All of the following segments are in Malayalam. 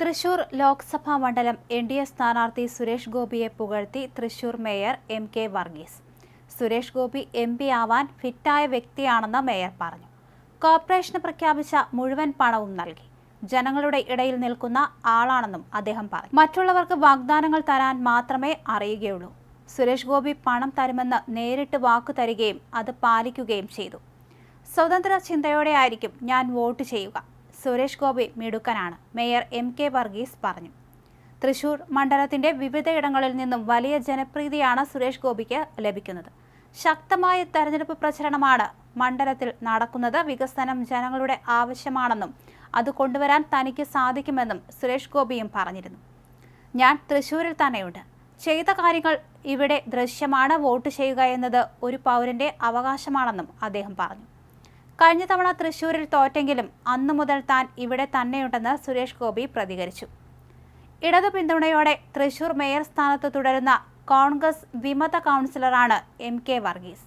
തൃശൂർ ലോക്സഭാ മണ്ഡലം എൻ ഡി എ സ്ഥാനാർത്ഥി സുരേഷ് ഗോപിയെ പുകഴ്ത്തി Thrissur mayor M K Varghese. Suresh Gopi M P ആവാൻ ഫിറ്റായ വ്യക്തിയാണെന്ന് മേയർ പറഞ്ഞു. കോർപ്പറേഷന് പ്രഖ്യാപിച്ച മുഴുവൻ പണവും നൽകി. ജനങ്ങളുടെ ഇടയിൽ നിൽക്കുന്ന ആളാണെന്നും അദ്ദേഹം പറഞ്ഞു. മറ്റുള്ളവർക്ക് വാഗ്ദാനങ്ങൾ തരാൻ മാത്രമേ അറിയുകയുള്ളൂ. സുരേഷ് ഗോപി പണം തരുമെന്ന് നേരിട്ട് വാക്കു തരികയും അത് പാലിക്കുകയും ചെയ്തു. സ്വതന്ത്ര ചിന്തയോടെയായിരിക്കും ഞാൻ വോട്ട് ചെയ്യുക. സുരേഷ് ഗോപി മിടുക്കനാണ്. മേയർ എം കെ വർഗീസ് പറഞ്ഞു. തൃശൂർ മണ്ഡലത്തിന്റെ വിവിധയിടങ്ങളിൽ നിന്നും വലിയ ജനപ്രീതിയാണ് സുരേഷ് ഗോപിക്ക് ലഭിക്കുന്നത്. ശക്തമായ തെരഞ്ഞെടുപ്പ് പ്രചരണമാണ് മണ്ഡലത്തിൽ നടക്കുന്നത്. വികസനം ജനങ്ങളുടെ ആവശ്യമാണെന്നും അത് കൊണ്ടുവരാൻ തനിക്ക് സാധിക്കുമെന്നും സുരേഷ് ഗോപിയും പറഞ്ഞിരുന്നു. ഞാൻ തൃശ്ശൂരിൽ തന്നെയുണ്ട്. ചെയ്ത കാര്യങ്ങൾ ഇവിടെ ദൃശ്യമാണ്. വോട്ട് ചെയ്യുക എന്നത് ഒരു പൗരന്റെ അവകാശമാണെന്നും അദ്ദേഹം പറഞ്ഞു. കഴിഞ്ഞ തവണ തൃശൂരിൽ തോറ്റെങ്കിലും അന്നു മുതൽ താൻ ഇവിടെ തന്നെയുണ്ടെന്ന് സുരേഷ് ഗോപി പ്രതികരിച്ചു. ഇടതു പിന്തുണയോടെ തൃശൂർ മേയർ സ്ഥാനത്ത് തുടരുന്ന കോൺഗ്രസ് വിമത കൗൺസിലറാണ് എം കെ വർഗീസ്.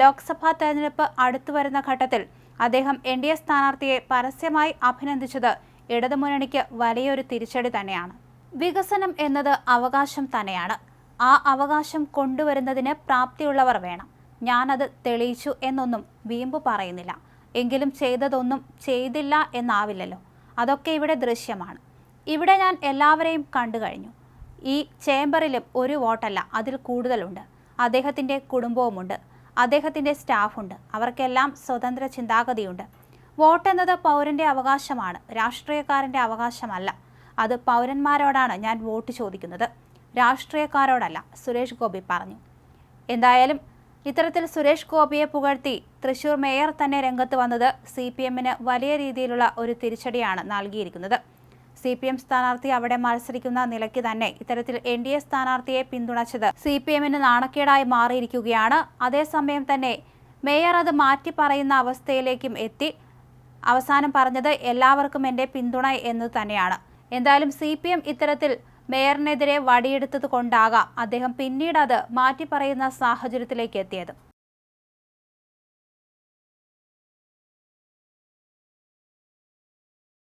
ലോക്സഭാ തെരഞ്ഞെടുപ്പ് അടുത്തു വരുന്ന ഘട്ടത്തിൽ അദ്ദേഹം എൻ ഡി എ സ്ഥാനാർത്ഥിയെ പരസ്യമായി അഭിനന്ദിച്ചത് ഇടതുമുന്നണിക്ക് വലിയൊരു തിരിച്ചടി തന്നെയാണ്. വികസനം എന്നത് അവകാശം തന്നെയാണ്. ആ അവകാശം കൊണ്ടുവരുന്നതിന് പ്രാപ്തിയുള്ളവർ വേണം. ഞാനത് തെളിയിച്ചു എന്നൊന്നും വീമ്പ് പറയുന്നില്ല. എങ്കിലും ചെയ്തതൊന്നും ചെയ്തില്ല എന്നാവില്ലല്ലോ. അതൊക്കെ ഇവിടെ ദൃശ്യമാണ്. ഇവിടെ ഞാൻ എല്ലാവരെയും കണ്ടു കഴിഞ്ഞു. ഈ ചേംബറിലും ഒരു വോട്ടല്ല അതിൽ കൂടുതലുണ്ട്. അദ്ദേഹത്തിന്റെ കുടുംബവുമുണ്ട്. അദ്ദേഹത്തിന്റെ സ്റ്റാഫുണ്ട്. അവർക്കെല്ലാം സ്വതന്ത്ര ചിന്താഗതിയുണ്ട്. വോട്ട് എന്നത് പൗരന്റെ അവകാശമാണ്. രാഷ്ട്രീയക്കാരന്റെ അവകാശമല്ല. അത് പൗരന്മാരോടാണ് ഞാൻ വോട്ട് ചോദിക്കുന്നത്. രാഷ്ട്രീയക്കാരോടല്ല സുരേഷ് ഗോപി പറഞ്ഞു. എന്തായാലും ഇത്തരത്തിൽ സുരേഷ് ഗോപിയെ പുകഴ്ത്തി തൃശൂർ മേയർ തന്നെ രംഗത്ത് വന്നത് സി പി എമ്മിന് വലിയ രീതിയിലുള്ള ഒരു തിരിച്ചടിയാണ് നൽകിയിരിക്കുന്നത്. സി പി എം സ്ഥാനാർത്ഥി അവിടെ മത്സരിക്കുന്ന നിലയ്ക്ക് തന്നെ ഇത്തരത്തിൽ എൻ ഡി എ സ്ഥാനാർത്ഥിയെ പിന്തുണച്ചത് സി പി എമ്മിന് നാണക്കേടായി മാറിയിരിക്കുകയാണ്. അതേസമയം തന്നെ മേയർ അത് മാറ്റി പറയുന്ന അവസ്ഥയിലേക്കും എത്തി. അവസാനം പറഞ്ഞത് എല്ലാവർക്കും എന്റെ പിന്തുണ എന്ന് തന്നെയാണ്. എന്തായാലും സി പി എം ഇത്തരത്തിൽ മേയറിനെതിരെ വടിയെടുത്തത് കൊണ്ടാകാം. അദ്ദേഹം പിന്നീട് അത് മാറ്റിപ്പറയുന്ന സാഹചര്യത്തിലേക്ക് എത്തിയത്.